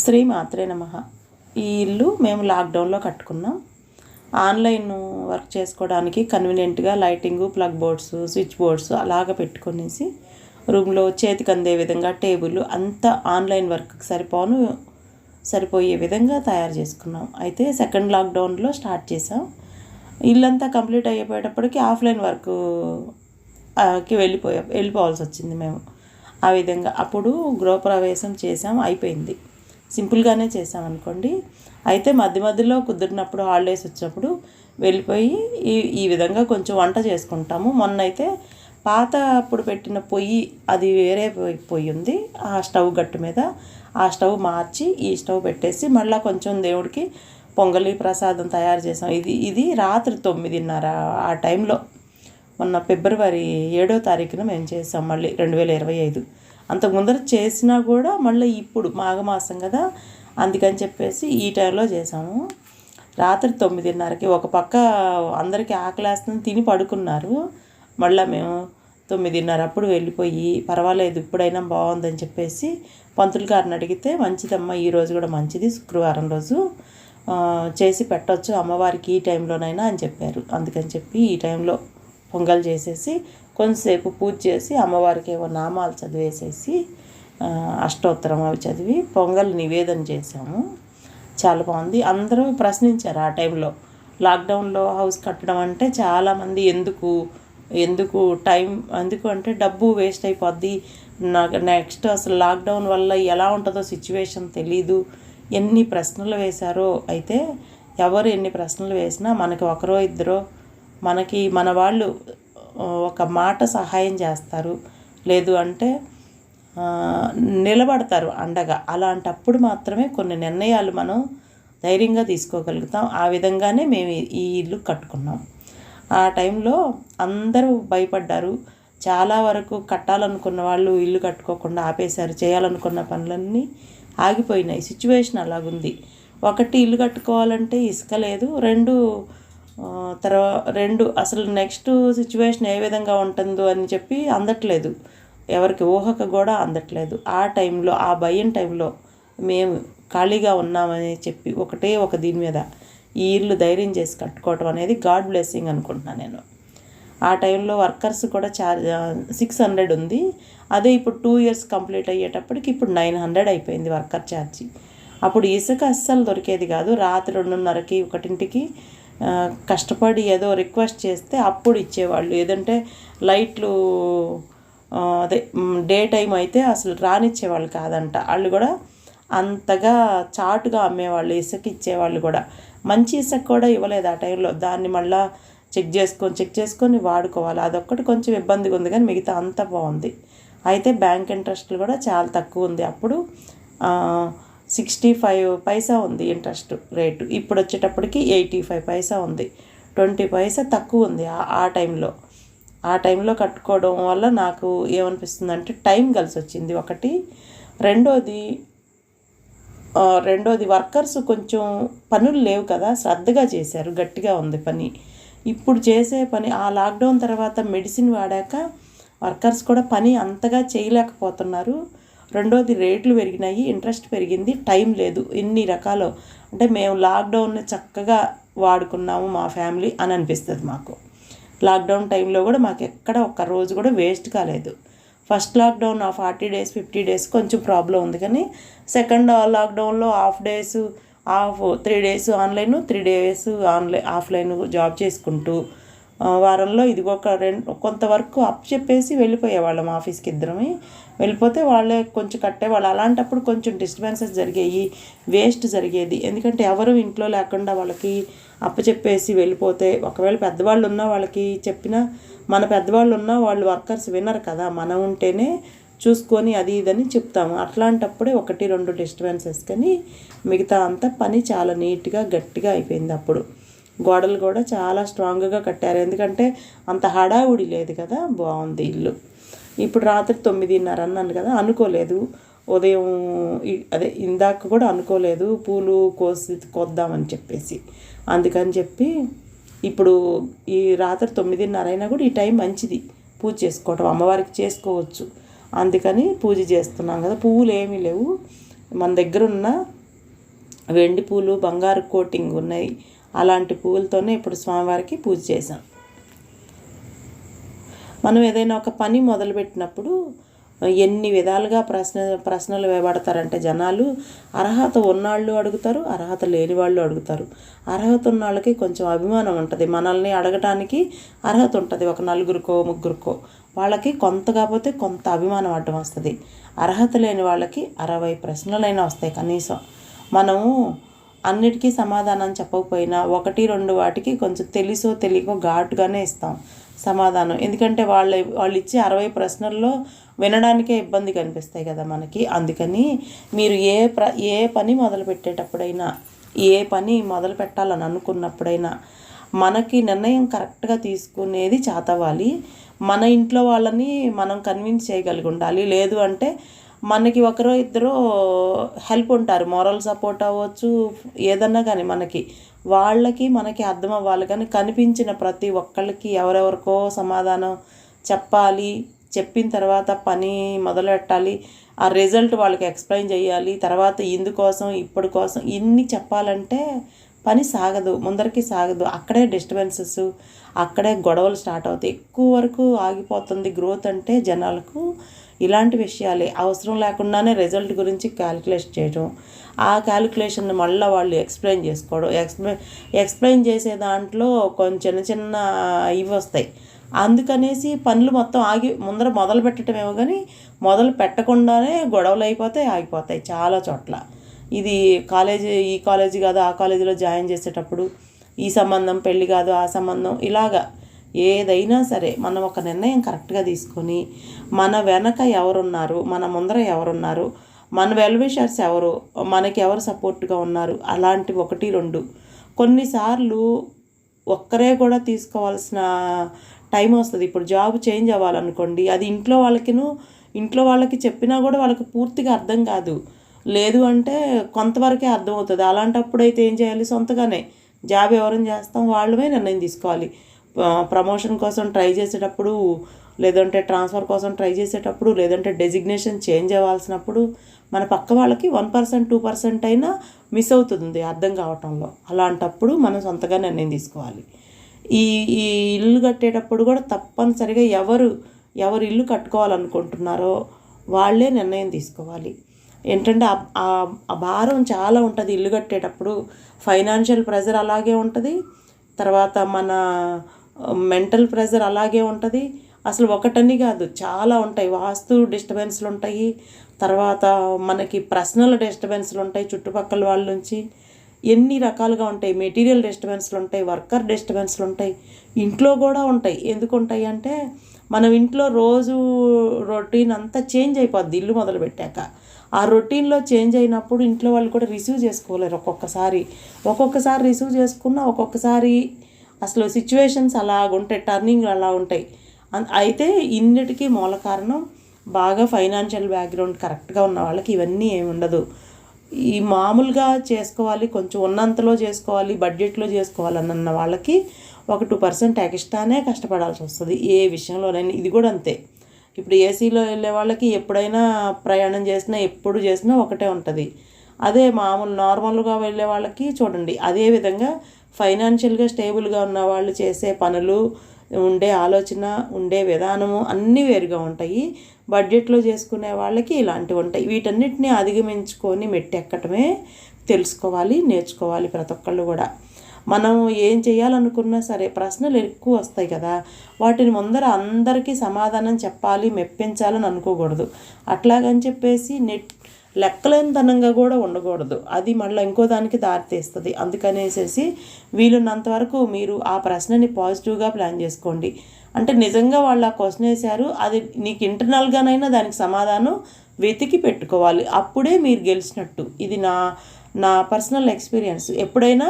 శ్రీ మాత్రే నమ. ఈ ఇల్లు మేము లాక్డౌన్లో కట్టుకున్నాం. ఆన్లైన్ వర్క్ చేసుకోవడానికి కన్వీనియంట్గా lighting plug boards switch boards అలాగ పెట్టుకునేసి రూమ్లో చేతికి అందే విధంగా టేబుల్ అంతా ఆన్లైన్ వర్క్కి సరిపోను సరిపోయే విధంగా తయారు చేసుకున్నాం. అయితే సెకండ్ లాక్డౌన్లో స్టార్ట్ చేసాం ఇల్లంతా కంప్లీట్ అయిపోయేటప్పటికి ఆఫ్లైన్ వర్క్కి వెళ్ళిపోయా వెళ్ళిపోవాల్సి వచ్చింది మేము. ఆ విధంగా అప్పుడు గృహప్రవేశం చేసాం అయిపోయింది. సింపుల్గానే చేసామనుకోండి. అయితే మధ్య మధ్యలో కుదిరినప్పుడు హాలిడేస్ వచ్చినప్పుడు వెళ్ళిపోయి ఈ ఈ విధంగా కొంచెం వంట చేసుకుంటాము. మొన్న అయితే పాత అప్పుడు పెట్టిన పొయ్యి అది వేరే పొయ్యి ఉంది. ఆ స్టవ్ గట్టు మీద ఆ స్టవ్ మార్చి ఈ స్టవ్ పెట్టేసి మళ్ళీ కొంచెం దేవుడికి పొంగలి ప్రసాదం తయారు చేసాం. ఇది ఇది రాత్రి తొమ్మిదిన్నర ఆ టైంలో. మొన్న ఫిబ్రవరి ఏడో తారీఖున మేము చేసాం. మళ్ళీ రెండు వేల ఇరవై ఐదు. అంతకు ముందర చేసినా కూడా మళ్ళీ ఇప్పుడు మాఘమాసం కదా అందుకని చెప్పేసి ఈ టైంలో చేసాము రాత్రి తొమ్మిదిన్నరకి ఒక పక్క అందరికీ ఆకలేస్తుంది తిని పడుకున్నారు. మళ్ళీ మేము తొమ్మిదిన్నర అప్పుడు వెళ్ళిపోయి పర్వాలేదు ఇప్పుడైనా బాగుందని చెప్పేసి పంతులు గారిని అడిగితే మంచిదమ్మా ఈ రోజు కూడా మంచిది శుక్రవారం రోజు చేసి పెట్టొచ్చు అమ్మవారికి ఈ టైంలోనైనా అని చెప్పారు. అందుకని చెప్పి ఈ టైంలో పొంగల్ చేసేసి కొంతసేపు పూజ చేసి అమ్మవారికి ఏవో నామాలు చదివేసేసి అష్టోత్తరం అవి చదివి పొంగల్ నివేదన చేశాము. చాలా బాగుంది. అందరూ ప్రశ్నించారు ఆ టైంలో లాక్డౌన్లో హౌస్ కట్టడం అంటే చాలామంది ఎందుకు ఎందుకు టైం ఎందుకు అంటే డబ్బు వేస్ట్ అయిపోద్ది. నాకు నెక్స్ట్ అసలు లాక్డౌన్ వల్ల ఎలా ఉంటుందో సిచ్యువేషన్ తెలీదు. ఎన్ని ప్రశ్నలు వేశారో అయితే ఎవరు ఎన్ని ప్రశ్నలు వేసినా మనకి ఒకరో ఇద్దరో మనకి మన వాళ్ళు ఒక మాట సహాయం చేస్తారు. లేదు అంటే నిలబడతారు అండగా. అలాంటప్పుడు మాత్రమే కొన్ని నిర్ణయాలు మనం ధైర్యంగా తీసుకోగలుగుతాం. ఆ విధంగానే మేము ఈ- ఈ ఇల్లు కట్టుకున్నాం. ఆ టైంలో అందరూ భయపడ్డారు. చాలా వరకు కట్టాలనుకున్న వాళ్ళు ఇల్లు కట్టుకోకుండా ఆపేశారు. చేయాలనుకున్న పనులన్నీ ఆగిపోయినాయి. సిచ్యువేషన్ అలాగుంది. ఒకటి ఇల్లు కట్టుకోవాలంటే ఇసుక లేదు. రెండు తర్వాత రెండు అసలు నెక్స్ట్ సిచ్యువేషన్ ఏ విధంగా ఉంటుందో అని చెప్పి అందట్లేదు. ఎవరికి ఊహకు కూడా అందట్లేదు. ఆ టైంలో ఆ భయం టైంలో మేము ఖాళీగా ఉన్నామని చెప్పి ఒకటే ఒక దీని మీద ఈ ఇల్లు ధైర్యం చేసి కట్టుకోవటం అనేది గాడ్ బ్లెస్సింగ్ అనుకుంటున్నాను నేను. ఆ టైంలో వర్కర్స్ కూడా చార్జ్ సిక్స్ హండ్రెడ్ ఉంది. అదే ఇప్పుడు టూ ఇయర్స్ కంప్లీట్ అయ్యేటప్పటికి ఇప్పుడు నైన్ హండ్రెడ్ అయిపోయింది వర్కర్ ఛార్జీ. అప్పుడు ఇసుక అస్సలు దొరికేది కాదు. రాత్రి రెండున్నరకి ఒకటింటికి కష్టపడి ఏదో రిక్వెస్ట్ చేస్తే అప్పుడు ఇచ్చేవాళ్ళు. ఏదంటే లైట్లు అదే డే టైం అయితే అసలు రానిచ్చేవాళ్ళు కాదంట. వాళ్ళు కూడా అంతగా చాటుగా అమ్మేవాళ్ళు ఇసుక ఇచ్చేవాళ్ళు కూడా. మంచి ఇసుక కూడా ఇవ్వలేదు ఆ టైంలో. దాన్ని మళ్ళా చెక్ చేసుకొని చెక్ చేసుకొని వాడుకోవాలి. అదొక్కటి కొంచెం ఇబ్బందిగా ఉంది కానీ మిగతా అంతా బాగుంది. అయితే బ్యాంక్ ఇంట్రెస్ట్లు కూడా చాలా తక్కువ ఉంది. అప్పుడు సిక్స్టీ ఫైవ్ పైసా ఉంది ఇంట్రెస్ట్ రేటు. ఇప్పుడు వచ్చేటప్పటికి ఎయిటీ ఫైవ్ పైసా ఉంది. ట్వంటీ పైసా తక్కువ ఉంది ఆ- ఆ టైంలో. ఆ టైంలో కట్టుకోవడం వల్ల నాకు ఏమనిపిస్తుంది అంటే టైం కలిసి వచ్చింది ఒకటి. రెండోది రెండోది వర్కర్స్ కొంచెం పనులు లేవు కదా శ్రద్ధగా చేశారు గట్టిగా ఉంది పని. ఇప్పుడు చేసే పని ఆ లాక్డౌన్ తర్వాత మెడిసిన్ వాడాక వర్కర్స్ కూడా పని అంతగా చేయలేకపోతున్నారు. రెండోది రేట్లు పెరిగినాయి ఇంట్రెస్ట్ పెరిగింది టైం లేదు. ఇన్ని రకాలు. అంటే మేము లాక్డౌన్ చక్కగా వాడుకున్నాము మా ఫ్యామిలీ అని అనిపిస్తుంది మాకు. లాక్డౌన్ టైంలో కూడా మాకు ఎక్కడ ఒక్క రోజు కూడా వేస్ట్ కాలేదు. ఫస్ట్ లాక్డౌన్ ఆ ఫార్టీ డేస్ ఫిఫ్టీ డేస్ కొంచెం ప్రాబ్లం ఉంది కానీ సెకండ్ లాక్డౌన్లో half days half three days online three days online offline job చేసుకుంటూ వారంలో ఇది ఒక రెండు కొంతవరకు అప్ చెప్పేసి వెళ్ళిపోయేవాళ్ళం ఆఫీస్కి ఇద్దరమే. వెళ్ళిపోతే వాళ్ళే కొంచెం కట్టేవాళ్ళు. అలాంటప్పుడు కొంచెం డిస్టర్బెన్సెస్ జరిగేవి వేస్ట్ జరిగేది. ఎందుకంటే ఎవరు ఇంట్లో లేకుండా వాళ్ళకి అప్పచెప్పేసి వెళ్ళిపోతే ఒకవేళ పెద్దవాళ్ళు ఉన్నా వాళ్ళకి చెప్పినా మన పెద్దవాళ్ళు ఉన్నా వాళ్ళు వర్కర్స్ వినరు కదా. మనం ఉంటేనే చూసుకొని అది ఇదని చెప్తాము. అట్లాంటప్పుడే ఒకటి రెండు డిస్టర్బెన్సెస్ కానీ మిగతా అంతా పని చాలా నీట్గా గట్టిగా అయిపోయింది అప్పుడు. గోడలు కూడా చాలా స్ట్రాంగ్గా కట్టారు. ఎందుకంటే అంత హడావుడి లేదు కదా బాగుంది ఇల్లు. ఇప్పుడు రాత్రి తొమ్మిదిన్నర అన్నాను కదా అనుకోలేదు. ఉదయం అదే ఇందాక కూడా అనుకోలేదు పూలు కోసి కొద్దామని చెప్పేసి. అందుకని చెప్పి ఇప్పుడు ఈ రాత్రి తొమ్మిదిన్నర అయినా కూడా ఈ టైం మంచిది పూజ చేసుకోవటం. అమ్మవారికి చేసుకోవచ్చు. అందుకని పూజ చేస్తున్నాం కదా. పువ్వులు ఏమీ లేవు. మన దగ్గర ఉన్న వెండి పూలు బంగారు కోటింగ్ ఉన్నాయి. అలాంటి పువ్వులతోనే ఇప్పుడు స్వామివారికి పూజ చేశాం. మనం ఏదైనా ఒక పని మొదలుపెట్టినప్పుడు ఎన్ని విధాలుగా ప్రశ్న ప్రశ్నలు వేయబడతారంటే జనాలు అర్హత ఉన్నవాళ్ళు అడుగుతారు అర్హత లేని వాళ్ళు అడుగుతారు. అర్హత ఉన్న వాళ్ళకి కొంచెం అభిమానం ఉంటుంది. మనల్ని అడగటానికి అర్హత ఉంటుంది. ఒక నలుగురికో ముగ్గురికో వాళ్ళకి కొంత కాకపోతే కొంత అభిమానం అడ్డం వస్తుంది. అర్హత లేని వాళ్ళకి అరవై ప్రశ్నలైనా వస్తాయి కనీసం. మనము అన్నిటికీ సమాధానం చెప్పకపోయినా ఒకటి రెండు వాటికి కొంచెం తెలుసో తెలియకో ఘాటుగానే ఇస్తాం సమాధానం. ఎందుకంటే వాళ్ళ వాళ్ళు ఇచ్చే అరవై ప్రశ్నల్లో వినడానికే ఇబ్బంది కనిపిస్తాయి కదా మనకి. అందుకని మీరు ఏ ప్ర ఏ పని మొదలు పెట్టేటప్పుడైనా ఏ పని మొదలు పెట్టాలని అనుకున్నప్పుడైనా మనకి నిర్ణయం కరెక్ట్గా తీసుకునేది చాతవాలి మన ఇంట్లో వాళ్ళని మనం కన్విన్స్ చేయగలిగి ఉండాలి. లేదు అంటే మనకి ఒకరో ఇద్దరో హెల్ప్ ఉంటారు. మోరల్ సపోర్ట్ అవ్వచ్చు ఏదన్నా కానీ మనకి. వాళ్ళకి మనకి అర్థం అవ్వాలి. కానీ కనిపించిన ప్రతి ఒక్కళ్ళకి ఎవరెవరికో సమాధానం చెప్పాలి. చెప్పిన తర్వాత పని మొదలు పెట్టాలి ఆ రిజల్ట్ వాళ్ళకి ఎక్స్ప్లెయిన్ చేయాలి. తర్వాత ఇందుకోసం ఇప్పటి కోసం ఇన్ని చెప్పాలంటే పని సాగదు. ముందరికి సాగదు. అక్కడే డిస్టర్బెన్సెస్ అక్కడే గొడవలు స్టార్ట్ అవుతాయి. ఎక్కువ వరకు ఆగిపోతుంది గ్రోత్ అంటే జనాలకు ఇలాంటి విషయాలే అవసరం లేకుండానే రిజల్ట్ గురించి క్యాలిక్యులేట్ చేయడం ఆ క్యాలిక్యులేషన్ మళ్ళీ వాళ్ళు ఎక్స్ప్లెయిన్ చేసుకోవడం. ఎక్స్ప్లెయిన్ ఎక్స్ప్లెయిన్ చేసే దాంట్లో కొంచెం చిన్న చిన్న ఇవి వస్తాయి. అందుకనేసి పనులు మొత్తం ఆగి ముందర మొదలు పెట్టడమేమో కానీ మొదలు పెట్టకుండానే గొడవలు అయిపోతాయి ఆగిపోతాయి చాలా చోట్ల. ఇది కాలేజీ ఈ కాలేజీ కాదు ఆ కాలేజీలో జాయిన్ చేసేటప్పుడు ఈ సంబంధం పెళ్ళి కాదు ఆ సంబంధం ఇలాగా ఏదైనా సరే మనం ఒక నిర్ణయం కరెక్ట్గా తీసుకొని మన వెనక ఎవరున్నారు మన ముందర ఎవరున్నారు మన వెల్విషర్స్ ఎవరు మనకి ఎవరు సపోర్ట్గా ఉన్నారు అలాంటి ఒకటి రెండు. కొన్నిసార్లు ఒక్కరే కూడా తీసుకోవాల్సిన టైం వస్తుంది. ఇప్పుడు జాబ్ చేంజ్ అవ్వాలనుకోండి అది ఇంట్లో వాళ్ళకిను ఇంట్లో వాళ్ళకి చెప్పినా కూడా వాళ్ళకి పూర్తిగా అర్థం కాదు. లేదు అంటే కొంతవరకే అర్థమవుతుంది. అలాంటప్పుడు అయితే ఏం చేయాలి? సొంతగానే. జాబ్ ఎవరైనా చేస్తాం? వాళ్ళమే నిర్ణయం తీసుకోవాలి. ప్రమోషన్ కోసం ట్రై చేసేటప్పుడు లేదంటే ట్రాన్స్ఫర్ కోసం ట్రై చేసేటప్పుడు లేదంటే డెసిగ్నేషన్ చేంజ్ అవ్వాల్సినప్పుడు మన పక్క వాళ్ళకి వన్ పర్సెంట్ టూ పర్సెంట్ అయినా మిస్ అవుతుంది అర్థం కావటంలో. అలాంటప్పుడు మనం సొంతగా నిర్ణయం తీసుకోవాలి. ఈ ఈ ఇల్లు కట్టేటప్పుడు కూడా తప్పనిసరిగా ఎవరు ఎవరు ఇల్లు కట్టుకోవాలనుకుంటున్నారో వాళ్ళే నిర్ణయం తీసుకోవాలి. ఏంటంటే ఆ భారం చాలా ఉంటుంది ఇల్లు కట్టేటప్పుడు. ఫైనాన్షియల్ ప్రెజర్ అలాగే ఉంటుంది. తర్వాత మన మెంటల్ ప్రెజర్ అలాగే ఉంటుంది. అసలు ఒకటని కాదు చాలా ఉంటాయి. వాస్తు డిస్టర్బెన్స్లు ఉంటాయి. తర్వాత మనకి పర్సనల్ డిస్టర్బెన్స్లు ఉంటాయి చుట్టుపక్కల వాళ్ళ నుంచి. ఎన్ని రకాలుగా ఉంటాయి. మెటీరియల్ డిస్టర్బెన్స్లు ఉంటాయి వర్కర్ డిస్టర్బెన్స్లు ఉంటాయి. ఇంట్లో కూడా ఉంటాయి. ఎందుకు ఉంటాయి అంటే మనం ఇంట్లో రోజు రొటీన్ అంతా చేంజ్ అయిపోద్ది. ఇల్లు మొదలుపెట్టాక ఆ రొటీన్లో చేంజ్ అయినప్పుడు ఇంట్లో వాళ్ళు కూడా రిసీవ్ చేసుకోలేరు ఒక్కొక్కసారి. ఒక్కొక్కసారి రిసీవ్ చేసుకున్న ఒక్కొక్కసారి అసలు సిచ్యువేషన్స్ అలాగుంటాయి టర్నింగ్ అలా ఉంటాయి. అయితే ఇన్నిటికీ మూల కారణం బాగా ఫైనాన్షియల్ బ్యాక్గ్రౌండ్ కరెక్ట్గా ఉన్న వాళ్ళకి ఇవన్నీ ఏమి ఉండదు. ఈ మామూలుగా చేసుకోవాలి కొంచెం ఉన్నంతలో చేసుకోవాలి బడ్జెట్లో చేసుకోవాలన్న వాళ్ళకి ఒక టూ పర్సెంట్ ఎక్స్ట్రానే కష్టపడాల్సి వస్తుంది ఏ విషయంలోనైనా. ఇది కూడా అంతే. ఇప్పుడు ఏసీలో వెళ్ళే వాళ్ళకి ఎప్పుడైనా ప్రయాణం చేసినా ఎప్పుడు చేసినా ఒకటే ఉంటుంది. అదే మామూలు నార్మల్గా వెళ్ళే వాళ్ళకి చూడండి. అదే విధంగా ఫైనాన్షియల్గా స్టేబుల్గా ఉన్న వాళ్ళు చేసే పనులు ఉండే ఆలోచన ఉండే విధానము అన్నీ వేరుగా ఉంటాయి. బడ్జెట్లో చేసుకునే వాళ్ళకి ఇలాంటివి ఉంటాయి. వీటన్నిటిని అధిగమించుకొని మెట్టెక్కటమే తెలుసుకోవాలి నేర్చుకోవాలి ప్రతి ఒక్కళ్ళు కూడా. మనం ఏం చేయాలనుకున్నా సరే ప్రశ్నలు ఎక్కువ వస్తాయి కదా. వాటిని ముందర అందరికీ సమాధానం చెప్పాలి మెప్పించాలని అనుకోకూడదు. అట్లాగని చెప్పేసి నెట్ లెక్కలేనితనంగా కూడా ఉండకూడదు. అది మళ్ళీ ఇంకో దానికి దారితీస్తుంది. అందుకనేసేసి వీలున్నంత వరకు మీరు ఆ ప్రశ్నని పాజిటివ్గా ప్లాన్ చేసుకోండి. అంటే నిజంగా వాళ్ళు ఆ క్వశ్చన్ వేశారు అది నీకు ఇంటర్నల్గానైనా దానికి సమాధానం వెతికి పెట్టుకోవాలి. అప్పుడే మీరు గెలిచినట్టు. ఇది నా నా పర్సనల్ ఎక్స్పీరియన్స్. ఎప్పుడైనా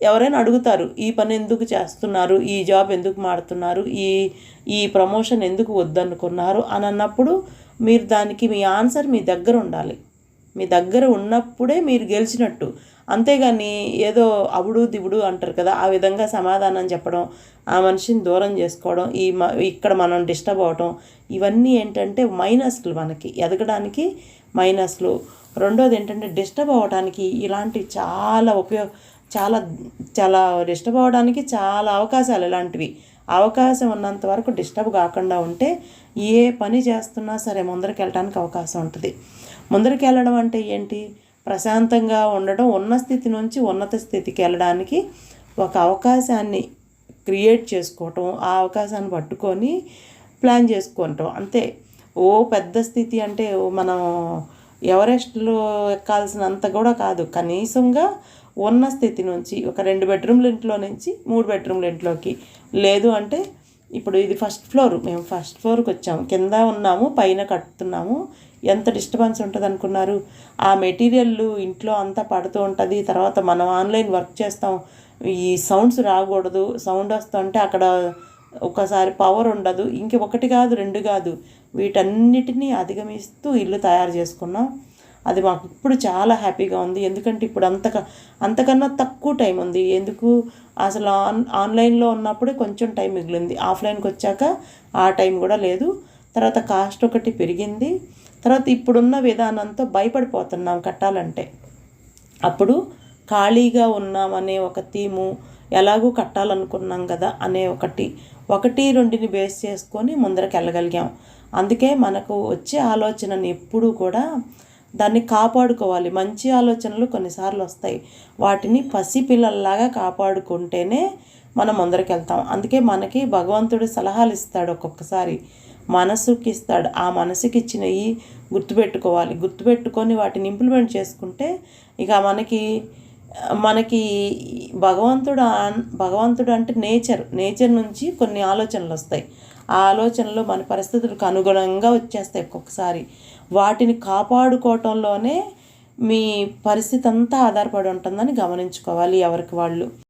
ఎవరైనా అడుగుతారు ఈ పని ఎందుకు చేస్తున్నారు ఈ జాబ్ ఎందుకు మాడుతున్నారు ఈ ఈ ప్రమోషన్ ఎందుకు వద్దనుకున్నారు అని అన్నప్పుడు మీరు దానికి మీ ఆన్సర్ మీ దగ్గర ఉండాలి. మీ దగ్గర ఉన్నప్పుడే మీరు గెలిచినట్టు. అంతేగాని ఏదో అబుడు దిబుడు అంటారు కదా ఆ విధంగా సమాధానం చెప్పడం ఆ మనిషిని దూరం చేసుకోవడం ఈ ఇక్కడ మనం డిస్టర్బ్ అవటం ఇవన్నీ ఏంటంటే మైనస్లు మనకి. ఎదగడానికి మైనస్లు. రెండోది ఏంటంటే డిస్టర్బ్ అవ్వడానికి ఇలాంటివి చాలా ఉపయోగ చాలా చాలా డిస్టర్బ్ అవ్వడానికి చాలా అవకాశాలు ఇలాంటివి. అవకాశం ఉన్నంత వరకు డిస్టర్బ్ కాకుండా ఉంటే ఏ పని చేస్తున్నా సరే ముందరికి వెళ్ళడానికి అవకాశం ఉంటుంది. ముందరికి వెళ్ళడం అంటే ఏంటి? ప్రశాంతంగా ఉండడం ఉన్న స్థితి నుంచి ఉన్నత స్థితికి వెళ్ళడానికి ఒక అవకాశాన్ని క్రియేట్ చేసుకోవటం ఆ అవకాశాన్ని పట్టుకొని ప్లాన్ చేసుకోవటం అంతే. ఓ పెద్ద స్థితి అంటే మనం ఎవరెస్ట్లో ఎక్కాల్సినంత కూడా కాదు. కనీసంగా ఉన్న స్థితి నుంచి ఒక రెండు బెడ్రూమ్ల ఇంట్లో నుంచి మూడు బెడ్రూమ్ల ఇంట్లోకి. లేదు అంటే ఇప్పుడు ఇది ఫస్ట్ ఫ్లోర్. మేము ఫస్ట్ ఫ్లోర్కి వచ్చాము. కింద ఉన్నాము పైన కట్టుతున్నాము. ఎంత డిస్టర్బెన్స్ ఉంటుంది అనుకున్నారు ఆ మెటీరియల్ ఇంట్లో అంతా పడుతూ ఉంటుంది. తర్వాత మనం ఆన్లైన్ వర్క్ చేస్తాం. ఈ సౌండ్స్ రాకూడదు. సౌండ్ వస్తుంటే అక్కడ ఒకసారి పవర్ ఉండదు. ఇంక ఒకటి కాదు రెండు కాదు. వీటన్నిటినీ అధిగమిస్తూ ఇల్లు తయారు చేసుకున్నాం. అది మాకు ఇప్పుడు చాలా హ్యాపీగా ఉంది. ఎందుకంటే ఇప్పుడు అంతక అంతకన్నా తక్కువ టైం ఉంది. ఎందుకు? అసలు ఆన్ ఆన్లైన్లో ఉన్నప్పుడే కొంచెం టైం మిగిలింది. ఆఫ్లైన్కి వచ్చాక ఆ టైం కూడా లేదు. తర్వాత కాస్ట్ ఒకటి పెరిగింది. తర్వాత ఇప్పుడున్న విధానంతో భయపడిపోతున్నాం కట్టాలంటే. అప్పుడు ఖాళీగా ఉన్నామనే ఒక థీము ఎలాగూ కట్టాలనుకున్నాం కదా అనే ఒకటి ఒకటి రెండుని బేస్ చేసుకొని ముందరకు వెళ్ళగలిగాం అందుకే మనకు వచ్చే ఆలోచనని ఎప్పుడూ కూడా దాన్ని కాపాడుకోవాలి. మంచి ఆలోచనలు కొన్నిసార్లు వస్తాయి. వాటిని పసిపిల్లల్లాగా కాపాడుకుంటేనే మనం ముందరికి వెళ్తాం అందుకే మనకి భగవంతుడు సలహాలు ఇస్తాడు ఒక్కొక్కసారి. మనసుకి ఇస్తాడు ఆ మనసుకి ఇచ్చినవి గుర్తుపెట్టుకోవాలి. గుర్తుపెట్టుకొని వాటిని ఇంప్లిమెంట్ చేసుకుంటే ఇక మనకి మనకి భగవంతుడు భగవంతుడు అంటే నేచర్ నేచర్ నుంచి కొన్ని ఆలోచనలు వస్తాయి. ఆ ఆలోచనలు మన పరిస్థితులకు అనుగుణంగా వచ్చేస్తాయి ఒక్కొక్కసారి. వాటిని కాపాడుకోవటంలోనే మీ పరిస్థితి అంతా ఆధారపడి ఉంటుందని గమనించుకోవాలి ఎవరికి వాళ్ళు.